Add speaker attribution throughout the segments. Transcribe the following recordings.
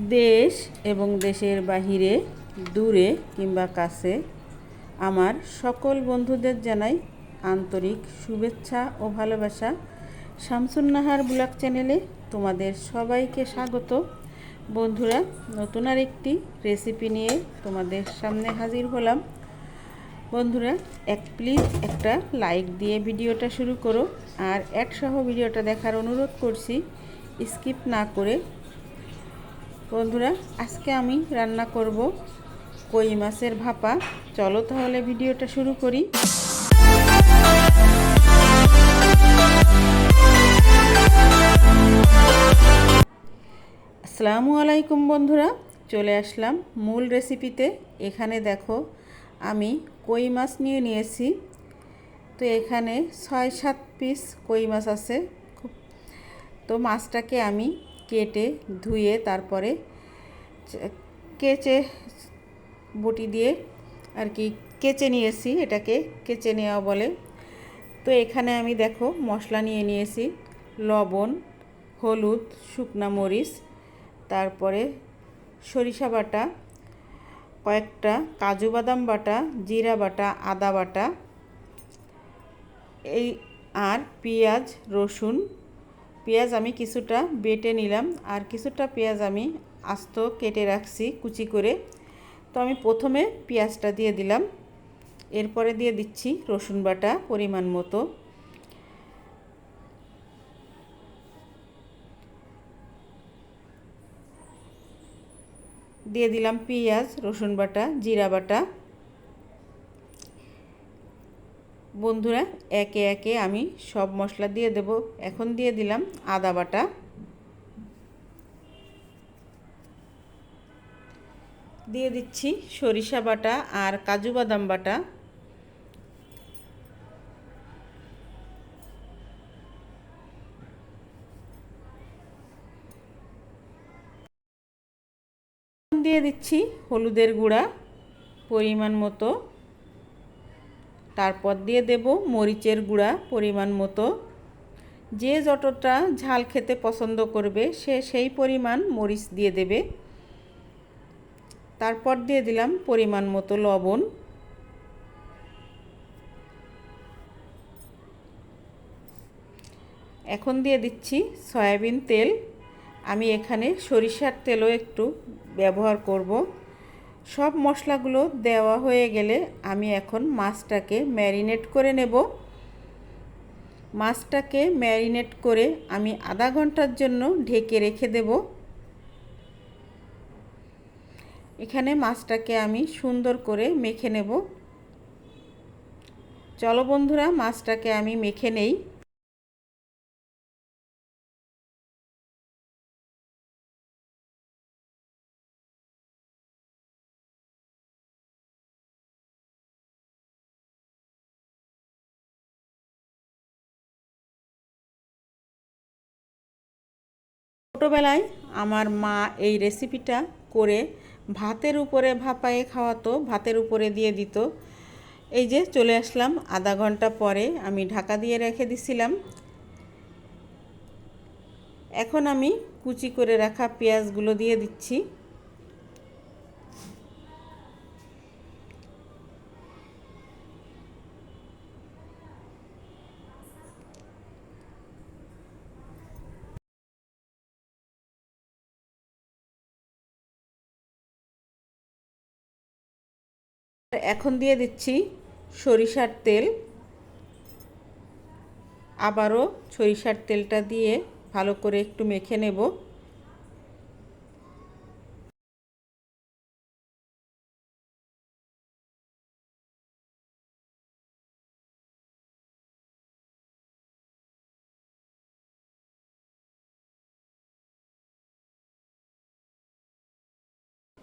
Speaker 1: দেশ এবং দেশের বাহিরে, দূরে কিংবা কাছে, আমার সকল বন্ধুদের জানাই আন্তরিক শুভেচ্ছা ও ভালোবাসা। শামসুন্নাহার ব্লগ চ্যানেলে তোমাদের সবাইকে স্বাগত। বন্ধুরা, নতুন আর একটি রেসিপি নিয়ে তোমাদের সামনে হাজির হলাম। বন্ধুরা, এক প্লিজ একটা লাইক দিয়ে ভিডিওটা শুরু করো। আর একসহ ভিডিওটা দেখার অনুরোধ করছি স্কিপ না করে বন্ধুরা, আজকে আমি রান্না করব কই মাছের ভাপা। চলো তাহলে ভিডিওটা শুরু করি। আসসালামু আলাইকুম বন্ধুরা, চলে আসলাম মূল রেসিপিতে। এখানে দেখো, আমি কই মাছ নিয়ে নিয়েছি। তো এখানে ছয় সাত পিস কই মাছ আছে। খুব তো মাছটাকে আমি কেটে ধুয়ে তারপরে কেচে বটি দিয়ে আর কি কেচে নিয়েছি, এটাকে কেচে নেওয়া বলে। তো এখানে আমি দেখো মশলা নিয়ে নিয়েছি, লবণ, হলুদ, শুকনা মরিচ, তারপরে সরিষা বাটা, কয়েকটা কাজু বাদাম বাটা, জিরা বাটা, আদা বাটা, এই আর পেঁয়াজ, রসুন পেঁয়াজ আমি কিছুটা বেটে নিলাম আর কিছুটা পেঁয়াজ আমি আস্ত কেটে রাখছি কুচি করে। তো আমি প্রথমে পেঁয়াজটা দিয়ে দিলাম। এরপরে দিয়ে দিচ্ছি রসুন বাটা পরিমাণ মতো। দিয়ে দিলাম পেঁয়াজ, রসুন বাটা, জিরা বাটা। বন্ধুরা, একে একে আমি সব মশলা দিয়ে দেব। এখন দিয়ে দিলাম আদা বাটা। দিয়ে দিচ্ছি সরিষা বাটা আর কাজু বাদাম বাটা। দিয়ে দিচ্ছি হলুদের গুঁড়া পরিমাণ মতো। তারপর দিয়ে দেব মরিচের গুঁড়া পরিমাণ মতো। যে যতটা ঝাল খেতে পছন্দ করবে, সে সেই পরিমাণ মরিচ দিয়ে দেবে। তারপর দিয়ে দিলাম পরিমাণ মতো লবণ। এখন দিয়ে দিচ্ছি সয়াবিন তেল। আমি এখানে সরিষার তেলও একটু ব্যবহার করব। সব মশলাগুলো দেওয়া হয়ে গেলে আমি এখন মাছটাকে ম্যারিনেট করে নেব। মাছটাকে ম্যারিনেট করে আমি আধা ঘণ্টার জন্য ঢেকে রেখে দেব। এখানে মাছটাকে আমি সুন্দর করে মেখে নেব। চলো বন্ধুরা, মাছটাকে আমি মেখে নেই। ছোটোবেলায় আমার মা এই রেসিপিটা করে ভাতের উপরে ভাপায়ে খাওয়াতো, ভাতের উপরে দিয়ে দিত। এই যে চলে আসলাম, আধা ঘণ্টা পরে আমি ঢাকা দিয়ে রেখে দিছিলাম। এখন আমি কুচি করে রাখা পেঁয়াজগুলো দিয়ে দিচ্ছি। এখন দিয়ে দিচ্ছি সরিষার তেল। আবারও সরিষার তেলটা দিয়ে ভালো করে একটু মেখে নেব।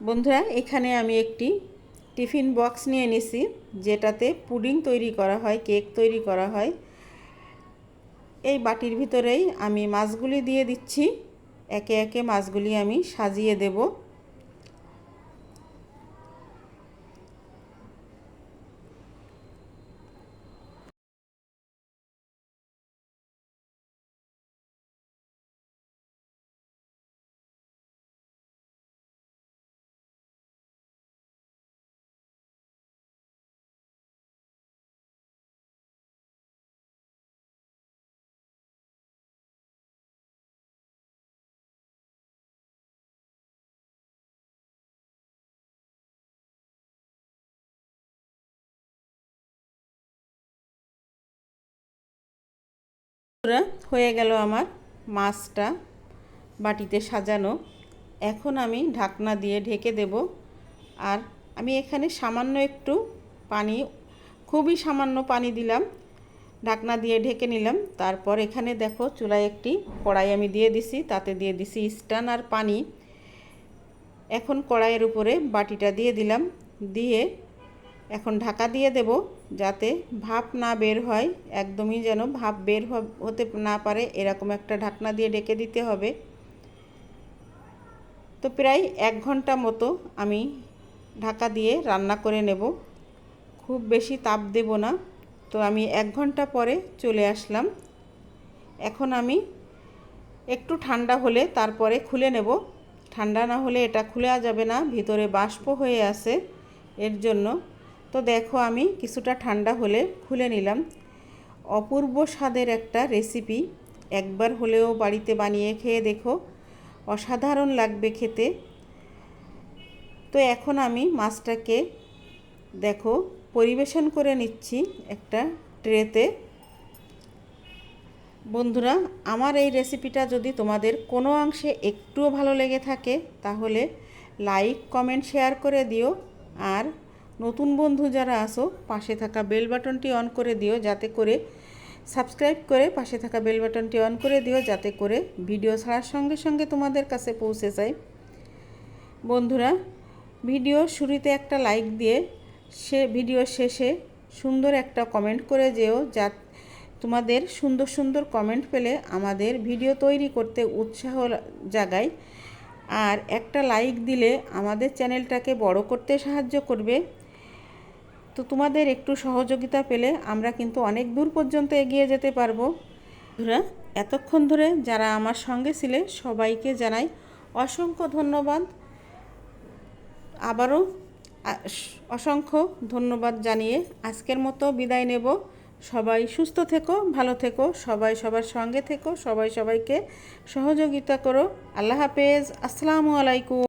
Speaker 1: বন্ধুরা, এখানে আমি একটি টিফিন বক্স নিয়ে নিছি, যেটাতে পুডিং তৈরি করা হয়, কেক তৈরি করা হয়। এই বাটির ভিতরেই আমি মাছগুলি দিয়ে দিচ্ছি। একে একে মাছগুলি আমি সাজিয়ে দেবো। হয়ে গেল আমার মাছটা বাটিতে সাজানো। এখন আমি ঢাকনা দিয়ে ঢেকে দেব। আর আমি এখানে সামান্য একটু পানি, খুবই সামান্য পানি দিলাম। ঢাকনা দিয়ে ঢেকে নিলাম। তারপর এখানে দেখো চুলায় একটি কড়াই আমি দিয়ে দিছি, তাতে দিয়ে দিছি স্টান আর পানি। এখন কড়াইয়ের উপরে বাটিটা দিয়ে দিলাম। দিয়ে এখন ঢাকা দিয়ে দেব যাতে ভাপ না বের হয়, একদমই যেন ভাপ বের হতে না পারে, এরকম একটা ঢাকনা দিয়ে ডেকে দিতে হবে। তো প্রায় এক ঘণ্টা মতো আমি ঢাকা দিয়ে রান্না করে নেব। খুব বেশি তাপ দেব না। তো আমি এক ঘণ্টা পরে চলে আসলাম। এখন আমি একটু ঠান্ডা হলে তারপরে খুলে নেব। ঠান্ডা না হলে এটা খুলে যাবে না, ভিতরে বাষ্প হয়ে আছে। এর জন্য তো দেখো আমি কিছুটা ঠান্ডা হলে খুলে নিলাম। অপূর্ব স্বাদের একটা রেসিপি। একবার হলেও বাড়িতে বানিয়ে খেয়ে দেখো, অসাধারণ লাগবে খেতে। তো এখন আমি মাছটাকে দেখো, পরিবেশন করে নিচ্ছি একটা ট্রেতে। বন্ধুরা, আমার এই রেসিপিটা যদি তোমাদের কোনো অংশে একটুও ভালো লেগে থাকে, তাহলে লাইক, কমেন্ট, শেয়ার করে দিও। আর নতুন বন্ধু যারা আসো, পাশে থাকা বেল বাটনটি অন করে দিও যাতে করে, সাবস্ক্রাইব করে পাশে থাকা বেল বাটনটি অন করে দিও যাতে করে ভিডিও ছাড়ার সঙ্গে সঙ্গে তোমাদের কাছে পৌঁছে যায়। বন্ধুরা, ভিডিও শুরুতে একটা লাইক দিয়ে সে ভিডিও শেষে সুন্দর একটা কমেন্ট করে যেও যা তোমাদের সুন্দর সুন্দর কমেন্ট পেলে আমাদের ভিডিও তৈরি করতে উৎসাহ জাগায়। আর একটা লাইক দিলে আমাদের চ্যানেলটাকে বড় করতে সাহায্য করবে। তো তোমাদের একটু সহযোগিতা পেলে আমরা কিন্তু অনেক দূর পর্যন্ত এগিয়ে যেতে পারব। বন্ধুরা, এতক্ষণ ধরে যারা আমার সঙ্গে ছিলে, সবাইকে জানাই অসংখ্য ধন্যবাদ। আবারও অসংখ্য ধন্যবাদ জানিয়ে আজকের মতো বিদায় নেব। সবাই সুস্থ থেকো, ভালো থেকো, সবাই সবার সঙ্গে থেকো, সবাই সবাইকে সহযোগিতা করো। আল্লাহ হাফেজ। আসসালামু আলাইকুম।